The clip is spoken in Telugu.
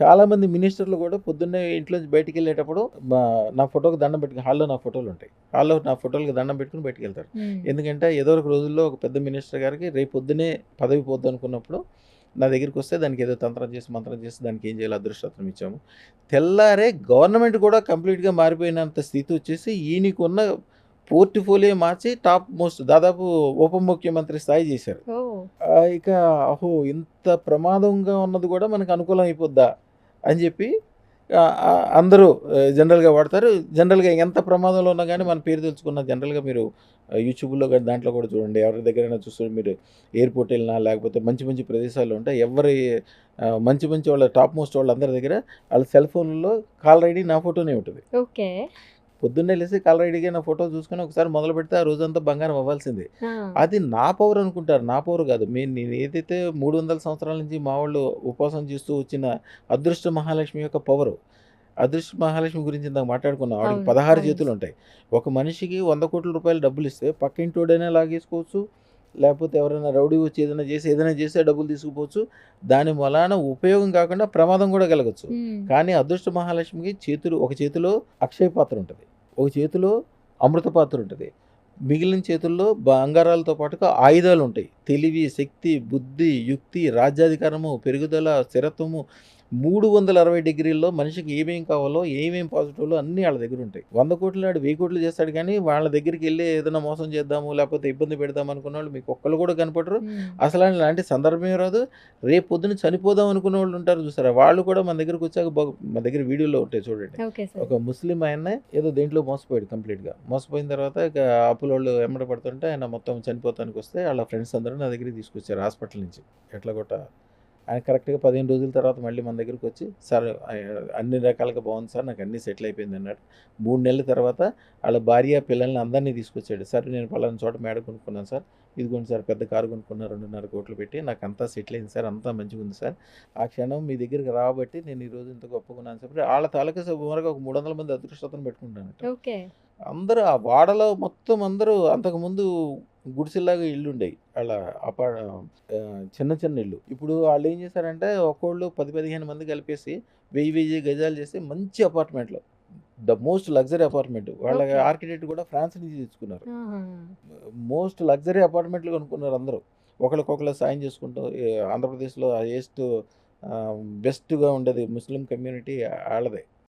చాలా మంది మినిస్టర్లు కూడా పొద్దున్నే ఇంట్లోంచి బయటికి వెళ్ళేటప్పుడు నా ఫోటోకి దండం పెట్టుకుని హాల్లో నా ఫోటోలు ఉంటాయి. హాల్లో నా ఫోటోలకి దండం పెట్టుకుని బయటికి వెళ్తారు. ఎందుకంటే ఏదో ఒక రోజుల్లో ఒక పెద్ద మినిస్టర్ గారికి రేపు పొద్దునే పదవి పోద్దు అనుకున్నప్పుడు నా దగ్గరికి వస్తే దానికి ఏదో తంత్రం చేసి మంత్రం చేసి దానికి ఏం చేయాలి అదృష్టం ఇచ్చాము. తెల్లారే గవర్నమెంట్ కూడా కంప్లీట్గా మారిపోయినంత స్థితి వచ్చేసి ఈయనకున్న పోర్ట్ఫోలియో మార్చి టాప్ మోస్ట్ దాదాపు ఉప ముఖ్యమంత్రి స్థాయి చేశారు. ఇక అహో ఇంత ప్రమాదంగా ఉన్నది కూడా మనకు అనుకూలం అయిపోద్దా? అని చెప్పి అందరూ జనరల్గా వాడతారు. జనరల్గా ఎంత ప్రమాదంలో ఉన్నా కానీ మన పేరు తెలుసుకున్న జనరల్గా మీరు యూట్యూబ్లో కానీ దాంట్లో కూడా చూడండి. ఎవరి దగ్గరైనా చూస్తుంటే మీరు ఎయిర్పోర్ట్ వెళ్ళినా లేకపోతే మంచి మంచి ప్రదేశాల్లో ఉంటే ఎవరి మంచి మంచి వాళ్ళ టాప్ మోస్ట్ వాళ్ళందరి దగ్గర వాళ్ళ సెల్ ఫోన్లో కాల్ ఐడి నా ఫోటోనే ఉంటుంది. ఓకే. పొద్దున్నే లేసి కాల్ ఐడిగా నా ఫోటో చూసుకొని ఒకసారి మొదలు పెడితే ఆ రోజంతా బంగారం అవ్వాల్సిందే. అది నా పవర్ అనుకుంటారు. నా పవర్ కాదు. మేము నేను ఏదైతే మూడు వందల సంవత్సరాల నుంచి మా వాళ్ళు ఉపవాసం చేస్తూ వచ్చిన అదృష్ట మహాలక్ష్మి యొక్క పవర్ అదృష్ట మహాలక్ష్మి గురించి ఇందాక మాట్లాడుకున్నాం. ఆవిడకి పదహారు. చేతులు ఉంటాయి ఒక మనిషికి వంద కోట్ల రూపాయలు డబ్బులు ఇస్తే పక్కింటోడైనా లాగేసుకోవచ్చు. లేకపోతే ఎవరైనా రౌడీ వచ్చి ఏదైనా చేసి ఏదైనా చేస్తే డబ్బులు తీసుకుపోవచ్చు. దాని వలన ఉపయోగం కాకుండా ప్రమాదం కూడా కలగచ్చు. కానీ అదృష్ట మహాలక్ష్మికి చేతులు ఒక చేతిలో అక్షయ పాత్ర ఉంటుంది. ఒక చేతిలో అమృత పాత్ర ఉంటుంది. మిగిలిన చేతుల్లో బంగారాలతో పాటుగా ఆయుధాలు ఉంటాయి. తెలివి శక్తి బుద్ధి యుక్తి రాజ్యాధికారము పెరుగుదల స్థిరత్వము మూడు వందల అరవై డిగ్రీల్లో మనిషికి ఏమేం కావాలో ఏమేం పాజిటివ్లో అన్నీ వాళ్ళ దగ్గర ఉంటాయి. వంద కోట్లు నాడు వెయ్యి కోట్లు చేస్తాడు కానీ వాళ్ళ దగ్గరికి వెళ్ళి ఏదైనా మోసం చేద్దాము లేకపోతే ఇబ్బంది పెడదాం అనుకున్న వాళ్ళు మీకు ఒక్కళ్ళు కూడా కనపడరు. అసలు అలాంటి సందర్భమే రాదు. రేపు పొద్దున చనిపోదాం అనుకునే వాళ్ళు ఉంటారు చూసారా? వాళ్ళు కూడా మన దగ్గరకు వచ్చాక మన దగ్గర వీడియోలో ఉంటాయి చూడండి. ఒక ముస్లిం ఆయన ఏదో దేంట్లో మోసపోయాడు కంప్లీట్గా. మోసపోయిన తర్వాత ఇక అప్పుల వాళ్ళు ఎమ్మడ పడుతుంటే ఆయన మొత్తం చనిపోతానికి వస్తే వాళ్ళ ఫ్రెండ్స్ అందరూ నా దగ్గరికి తీసుకొచ్చారు హాస్పిటల్ నుంచి. ఎట్లా కొట్ట ఆయన కరెక్ట్గా పదిహేను రోజుల తర్వాత మళ్ళీ మన దగ్గరికి వచ్చి సార్ అన్ని రకాలుగా బాగుంది సార్ నాకు అన్నీ సెటిల్ అయిపోయింది అన్నాడు. మూడు నెలల తర్వాత వాళ్ళ భార్య పిల్లల్ని అందరినీ తీసుకొచ్చాడు. సార్ నేను పలానా చోట మేడ కొనుక్కున్నాను సార్. ఇదిగోండి సార్ పెద్ద కారు కొనుక్కున్నా రెండున్నర కోట్లు పెట్టి. నాకు అంతా సెటిల్ అయింది సార్ అంతా మంచిగా ఉంది సార్. ఆ క్షణం మీ దగ్గరికి రాబట్టి నేను ఈ రోజు ఇంత గొప్పగున్నాను సార్ వాళ్ళ తాలూకా సుమారుగా ఒక మూడు వందల మంది అదృష్టతను పెట్టుకుంటానట ఓకే. అందరూ ఆ వాడలో మొత్తం అందరూ అంతకుముందు గుడిసెల్లాగా ఇల్లు ఉండేవి వాళ్ళ అపా చిన్న చిన్న ఇల్లు. ఇప్పుడు వాళ్ళు ఏం చేశారంటే ఒక్కోళ్ళు పది పదిహేను మంది కలిపేసి వెయ్యి వెయ్యి గజాలు చేసి మంచి అపార్ట్మెంట్లో. The most luxury apartment. వాళ్ళ. ఆర్కిటెక్ట్ కూడా ఫ్రాన్స్ నుంచి తెచ్చుకున్నారు. మోస్ట్ లగ్జరీ అపార్ట్మెంట్లు కొనుక్కున్నారు అందరూ. ఒకరికొకరు సాయం చేసుకుంటూ ఆంధ్రప్రదేశ్లో హైయెస్ట్ బెస్ట్గా ఉండేది ముస్లిం కమ్యూనిటీ వాళ్ళదే